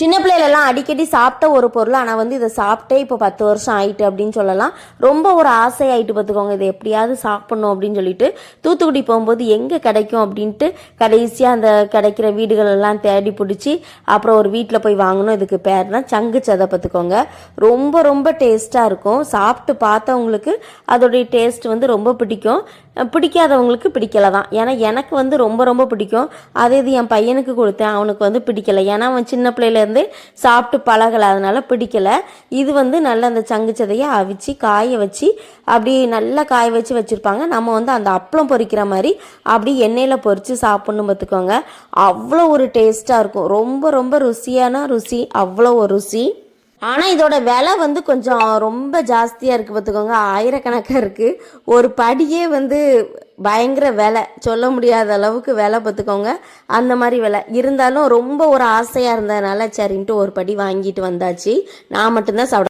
சின்ன பிள்ளையிலலாம் அடிக்கடி சாப்பிட்ட ஒரு பொருள் ஆனால் வந்து இதை சாப்பிட்டே இப்போ பத்து வருஷம் ஆயிட்டு அப்படின்னு சொல்லலாம். ரொம்ப ஒரு ஆசை ஆயிட்டு பார்த்துக்கோங்க இதை எப்படியாவது சாப்பிடணும் அப்படின்னு சொல்லிட்டு தூத்துக்குடி போகும்போது எங்கே கிடைக்கும் அப்படின்ட்டு கடைசியாக அந்த கிடைக்கிற வீடுகளெல்லாம் தேடி பிடிச்சி அப்புறம் ஒரு வீட்டில் போய் வாங்கணும். இதுக்கு பேர் தான் சங்கு சதை பார்த்துக்கோங்க. ரொம்ப ரொம்ப டேஸ்ட்டாக இருக்கும். சாப்பிட்டு பார்த்தவங்களுக்கு அதோடைய டேஸ்ட் வந்து ரொம்ப பிடிக்கும். பிடிக்காதவங்களுக்கு பிடிக்கல தான். ஏன்னா எனக்கு வந்து ரொம்ப ரொம்ப பிடிக்கும். அதே இது என் பையனுக்கு கொடுத்தேன். அவனுக்கு வந்து பிடிக்கல. ஏன்னா அவன் சின்ன பிள்ளையிலேருந்தே சாப்பிட்டு பழகலை. அதனால் பிடிக்கல. இது வந்து நல்லா அந்த சங்குச்சதையை அவிச்சு காய வச்சு அப்படி நல்லா காய வச்சு வச்சுருப்பாங்க. நம்ம வந்து அந்த அப்பளம் பொரிக்கிற மாதிரி அப்படி எண்ணெயில் பொறித்து சாப்பிட்ணும் பார்த்துக்கோங்க. அவ்வளோ ஒரு டேஸ்ட்டாக இருக்கும். ரொம்ப ரொம்ப ருசியான ருசி. அவ்வளோ ஒரு ருசி. ஆனால் இதோட விலை வந்து கொஞ்சம் ரொம்ப ஜாஸ்தியாக இருக்குது பார்த்துக்கோங்க. ஆயிரக்கணக்காக இருக்குது ஒரு படியே வந்து பயங்கர விலை. சொல்ல முடியாத அளவுக்கு விலை பார்த்துக்கோங்க. அந்த மாதிரி விலை. இருந்தாலும் ரொம்ப ஒரு ஆசையாக இருந்ததுனால சரின்ட்டு ஒரு படி வாங்கிட்டு வந்தாச்சு. நான் மட்டும்தான் சாப்பிட